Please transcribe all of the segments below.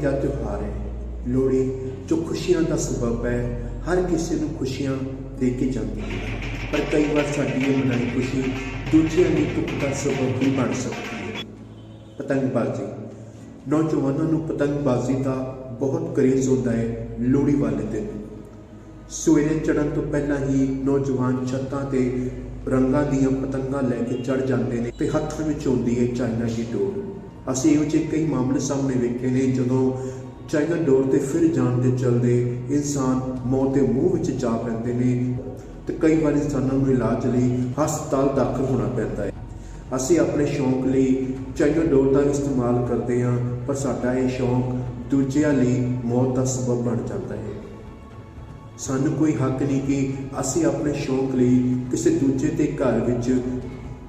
ਦਾ ਤਿਉਹਾਰ ਹੈ। ਲੋਹੜੀ ਜੋ ਖੁਸ਼ੀਆਂ ਦਾ ਸਬਬ ਹੈ, ਹਰ ਕਿਸੇ ਨੂੰ ਖੁਸ਼ੀਆਂ ਦੇ ਕੇ ਜਾਂਦੀ ਹੈ। ਪਰ ਕਈ ਵਾਰ ਸਾਡੀ ਇਹ ਮਨਾਈ ਖੁਸ਼ੀ ਦੂਜਿਆਂ ਦੀ ਦੁੱਖ ਦਾ ਸਬਬ ਵੀ ਬਣ ਸਕਦੀ ਹੈ। ਪਤੰਗਬਾਜ਼ੀ। ਨੌਜਵਾਨਾਂ ਨੂੰ ਪਤੰਗਬਾਜ਼ੀ ਦਾ ਬਹੁਤ ਕਰੇਜ਼ ਹੁੰਦਾ ਹੈ ਲੋਹੜੀ ਵਾਲੇ ਦਿਨ। ਸਵੇਰੇ ਚੜ੍ਹਨ ਤੋਂ ਪਹਿਲਾਂ ਹੀ ਨੌਜਵਾਨ ਛੱਤਾਂ ਤੇ ਰੰਗਾਂ ਦੀਆਂ ਪਤੰਗਾਂ ਲੈ ਕੇ ਚੜ ਜਾਂਦੇ ਨੇ ਤੇ ਹੱਥਾਂ ਵਿੱਚ ਹੁੰਦੀ ਹੈ ਚਾਈਨਾ ਦੀ ਡੋਰ। ਅਸੀਂ ਇਹੋ ਜਿਹੇ ਕਈ ਮਾਮਲੇ ਸਾਹਮਣੇ ਵੇਖੇ ਨੇ, ਜਦੋਂ ਚਾਈਨਾ ਡੋਰ ਤੇ ਫਿਰ ਜਾਣ ਦੇ ਚਲਦੇ ਇਨਸਾਨ ਮੌਤ ਦੇ ਮੂੰਹ ਵਿੱਚ ਜਾ ਪੈਂਦੇ ਨੇ ਤੇ ਕਈ ਵਾਰ ਇਨਸਾਨਾਂ ਨੂੰ ਇਲਾਜ ਲਈ ਹਸਪਤਾਲ ਦਾਖਲ ਹੋਣਾ ਪੈਂਦਾ ਹੈ। ਅਸੀਂ ਆਪਣੇ ਸ਼ੌਂਕ ਲਈ ਚਾਈਨਾ ਡੋਰ ਦਾ ਇਸਤੇਮਾਲ ਕਰਦੇ ਹਾਂ, ਪਰ ਸਾਡਾ ਇਹ ਸ਼ੌਂਕ ਦੂਜਿਆਂ ਲਈ ਮੌਤ ਦਾ ਸਬਬ ਬਣ ਜਾਂਦਾ ਹੈ। ਸਾਨੂੰ ਕੋਈ ਹੱਕ ਨਹੀਂ ਕਿ ਅਸੀਂ ਆਪਣੇ ਸ਼ੌਂਕ ਲਈ ਕਿਸੇ ਦੂਜੇ ਦੇ ਘਰ ਵਿੱਚ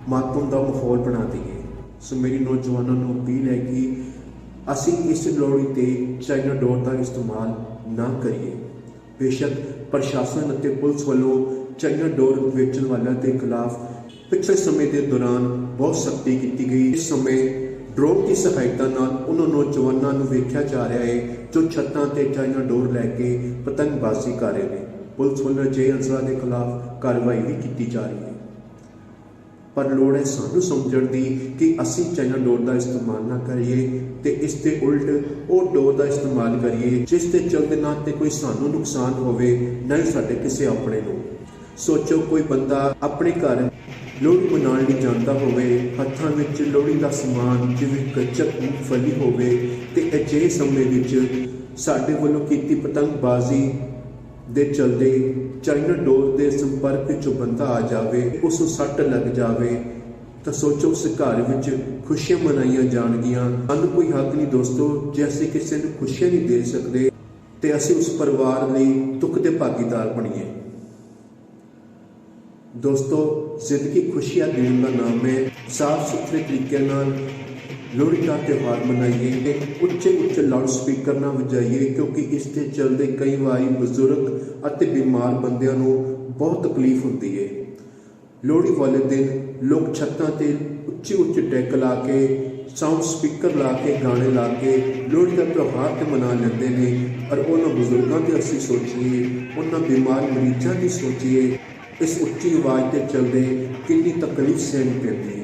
ਮਾਤਮ ਦਾ ਮਾਹੌਲ ਬਣਾ ਦਈਏ। ਸੋ ਮੇਰੀ ਨੌਜਵਾਨਾਂ ਨੂੰ ਅਪੀਲ ਹੈ ਕਿ ਅਸੀਂ ਇਸ ਲੋੜੀ ਤੇ ਚਾਈਨਾ ਡੋਰ ਦਾ ਇਸਤੇਮਾਲ ਨਾ ਕਰੀਏ। ਬੇਸ਼ੱਕ ਪ੍ਰਸ਼ਾਸਨ ਅਤੇ ਪੁਲਿਸ ਵੱਲੋਂ ਚਾਈਨਾ ਡੋਰ ਵੇਚਣ ਵਾਲਿਆਂ ਦੇ ਖਿਲਾਫ ਪਿਛਲੇ ਸਮੇਂ ਦੇ ਦੌਰਾਨ ਬਹੁਤ ਸਖਤੀ ਕੀਤੀ ਗਈ। ਇਸ ਸਮੇਂ ਡਰੋਨ ਦੀ ਸਹਾਇਤਾ ਨਾਲ ਉਹਨਾਂ ਨੌਜਵਾਨਾਂ ਨੂੰ ਵੇਖਿਆ ਜਾ ਰਿਹਾ ਹੈ ਜੋ ਛੱਤਾਂ ਤੇ ਚਾਈਨਾ ਡੋਰ ਲੈ ਕੇ ਪਤੰਗਬਾਜ਼ੀ ਕਰ ਰਹੇ ਨੇ। ਪੁਲਿਸ ਵੱਲੋਂ ਜੇ ਅਨਸਰਾਂ ਦੇ ਖਿਲਾਫ ਕਾਰਵਾਈ ਵੀ ਕੀਤੀ ਜਾ ਰਹੀ ਹੈ। ਪਰ ਲੋੜ ਹੈ ਸਾਨੂੰ ਸਮਝਣ ਦੀ ਕਿ ਅਸੀਂ ਚਾਈਨਾ ਡੋਰ ਦਾ ਇਸਤੇਮਾਲ ਨਾ ਕਰੀਏ ਤੇ ਇਸ ਦੇ ਉਲਟ ਉਹ ਡੋਰ ਦਾ ਇਸਤੇਮਾਲ ਕਰੀਏ ਜਿਸ 'ਤੇ ਚਲਦੇ ਨਾ ਤੇ ਕੋਈ ਸਾਨੂੰ ਨੁਕਸਾਨ ਹੋਵੇ, ਨਾ ਹੀ ਸਾਡੇ ਕਿਸੇ ਆਪਣੇ ਨੂੰ। ਸੋਚੋ ਕੋਈ ਬੰਦਾ ਆਪਣੇ ਘਰ ਲੋਹੜੀ ਮਨਾਉਣ ਲਈ ਜਾਂਦਾ ਹੋਵੇ, ਹੱਥਾਂ ਵਿੱਚ ਲੋਹੜੀ ਦਾ ਸਮਾਨ ਜਿਵੇਂ ਗੱਚਕ ਮੂੰਗਫਲੀ ਹੋਵੇ ਤੇ ਅਜਿਹੇ ਸਮੇਂ ਵਿੱਚ ਸਾਡੇ ਵੱਲੋਂ ਕੀਤੀ ਪਤੰਗਬਾਜ਼ੀ ਦੇ ਚਲਦੇ ਚਾਈਨਾ ਡੋਰ ਦੇ ਸੰਪਰਕ ਵਿੱਚ ਬੰਦਾ ਆ ਜਾਵੇ ਉਸ ਨੂੰ ਸੱਟ ਲੱਗ ਜਾਵੇ, ਤਾਂ ਸੋਚੋ ਉਸ ਘਰ ਵਿੱਚ ਖੁਸ਼ੀਆਂ ਮਨਾਈਆਂ ਜਾਣਗੀਆਂ। ਸਾਨੂੰ ਕੋਈ ਹੱਕ ਨਹੀਂ ਦੋਸਤੋ, ਜੇ ਅਸੀਂ ਕਿਸੇ ਨੂੰ ਖੁਸ਼ੀਆਂ ਨਹੀਂ ਦੇ ਸਕਦੇ, ਤੇ ਅਸੀਂ ਉਸ ਪਰਿਵਾਰ ਲਈ ਦੁੱਖ ਦੇ ਭਾਗੀਦਾਰ ਬਣੀਏ। ਦੋਸਤੋ, ਜ਼ਿੰਦਗੀ ਖੁਸ਼ੀਆਂ ਦੇਣ ਦਾ ਨਾਮ ਹੈ। ਸਾਫ਼ ਸੁਥਰੇ ਤਰੀਕੇ ਨਾਲ ਲੋਹੜੀ ਦਾ ਤਿਉਹਾਰ ਮਨਾਈਏ ਤੇ ਉੱਚੇ ਉੱਚੇ ਲਾਊਡ ਸਪੀਕਰ ਨਾ ਵਜਾਈਏ ਕਿਉਂਕਿ ਇਸ ਦੇ ਚਲਦੇ ਕਈ ਵਾਰੀ ਬਜ਼ੁਰਗ ਅਤੇ ਬਿਮਾਰ ਬੰਦਿਆਂ ਨੂੰ ਬਹੁਤ ਤਕਲੀਫ ਹੁੰਦੀ ਹੈ ਲੋਹੜੀ ਵਾਲੇ ਦਿਨ ਲੋਕ ਛੱਤਾਂ ਤੇ ਉੱਚੇ ਉੱਚੇ ਡੈਕ ਲਾ ਕੇ ਸਾਊਂਡ ਸਪੀਕਰ ਲਾ ਕੇ, ਗਾਣੇ ਲਾ ਕੇ ਲੋਹੜੀ ਦਾ ਤਿਉਹਾਰ ਤੇ ਮਨਾ ਲੈਂਦੇ ਨੇ। ਪਰ ਉਹਨਾਂ ਬਜ਼ੁਰਗਾਂ ਦੀ ਅਸੀਂ ਸੋਚੀਏ, ਉਹਨਾਂ ਬਿਮਾਰ ਮਰੀਜ਼ਾਂ ਦੀ ਸੋਚੀਏ, ਇਸ ਉੱਚੀ ਆਵਾਜ਼ ਤੇ ਚੱਲਦੇ ਕਿੰਨੀ ਤਕਲੀਫ ਸਹਿਣੀ ਪੈਂਦੀ ਹੈ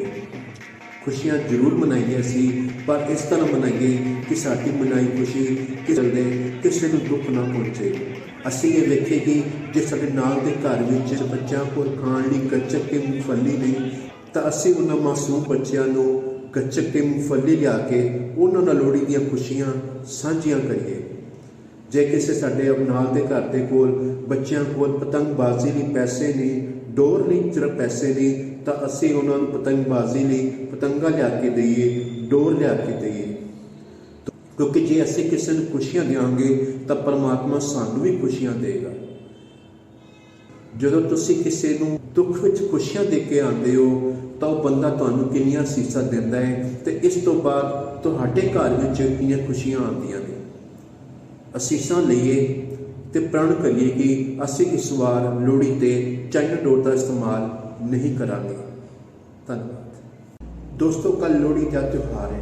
ਖੁਸ਼ੀਆਂ ਜ਼ਰੂਰ ਮਨਾਈਆਂ ਸੀ, ਪਰ ਇਸ ਤਰ੍ਹਾਂ ਮਨਾਈਏ ਕਿ ਸਾਡੀ ਮਨਾਈ ਖੁਸ਼ੀ ਕਿਸੇ ਦੇ, ਕਿਸੇ ਨੂੰ ਦੁੱਖ ਨਾ ਪਹੁੰਚੇ। ਅਸੀਂ ਇਹ ਵੇਖੇ ਕਿ ਜੇ ਸਾਡੇ ਨਾਲ ਦੇ ਘਰ ਵਿੱਚ ਬੱਚਿਆਂ ਕੋਲ ਖਾਣ ਲਈ ਗੱਚਕ ਤੇ ਮੂੰਗਫਲੀ ਨਹੀਂ, ਤਾਂ ਅਸੀਂ ਉਹਨਾਂ ਮਾਸੂਮ ਬੱਚਿਆਂ ਨੂੰ ਗੱਚਕ ਤੇ ਮੂੰਗਫਲੀ ਲਿਆ ਕੇ ਉਹਨਾਂ ਨਾਲ ਲੋਹੜੀ ਦੀਆਂ ਖੁਸ਼ੀਆਂ ਸਾਂਝੀਆਂ ਕਰੀਏ। ਜੇ ਕਿਸੇ ਸਾਡੇ ਨਾਲ ਦੇ ਘਰ ਦੇ ਕੋਲ ਬੱਚਿਆਂ ਕੋਲ ਪਤੰਗਬਾਜ਼ੀ ਲਈ ਪੈਸੇ ਨਹੀਂ ਡੋਰ ਲਈ ਸਿਰਫ ਪੈਸੇ ਨਹੀਂ ਤਾਂ ਅਸੀਂ ਉਹਨਾਂ ਨੂੰ ਪਤੰਗਬਾਜ਼ੀ ਲਈ ਪਤੰਗਾ ਲਿਆ ਕੇ ਦਈਏ, ਡੋਰ ਲਿਆ ਕੇ ਦਈਏ। ਕਿਉਂਕਿ ਜੇ ਅਸੀਂ ਕਿਸੇ ਨੂੰ ਖੁਸ਼ੀਆਂ ਦੇਵਾਂਗੇ ਤਾਂ ਪਰਮਾਤਮਾ ਸਾਨੂੰ ਵੀ ਖੁਸ਼ੀਆਂ ਦੇਗਾ। ਜਦੋਂ ਤੁਸੀਂ ਕਿਸੇ ਨੂੰ ਦੁੱਖ ਵਿੱਚ ਖੁਸ਼ੀਆਂ ਦੇ ਕੇ ਆਉਂਦੇ ਹੋ, ਤਾਂ ਉਹ ਬੰਦਾ ਤੁਹਾਨੂੰ ਕਿੰਨੀਆਂ ਸੀਸਾਂ ਦਿੰਦਾ ਹੈ, ਤੇ ਇਸ ਤੋਂ ਬਾਅਦ ਤੁਹਾਡੇ ਘਰ ਵਿੱਚ ਕਿੰਨੀਆਂ ਖੁਸ਼ੀਆਂ ਆਉਂਦੀਆਂ ਨੇ। ਅਸੀਸਾਂ ਲਈਏ ਤੇ ਪ੍ਰਣ ਕਰੀਏ ਕਿ ਅਸੀਂ ਇਸ ਵਾਰ ਲੋਹੜੀ ਤੇ ਚਾਈਨਾ ਡੋਰ ਦਾ ਇਸਤੇਮਾਲ ਨਹੀਂ ਕਰਾਂਗੇ। ਧੰਨਵਾਦ। ਦੋਸਤੋ ਕੱਲ ਲੋਹੜੀ ਦਾ ਤਿਉਹਾਰ ਹੈ।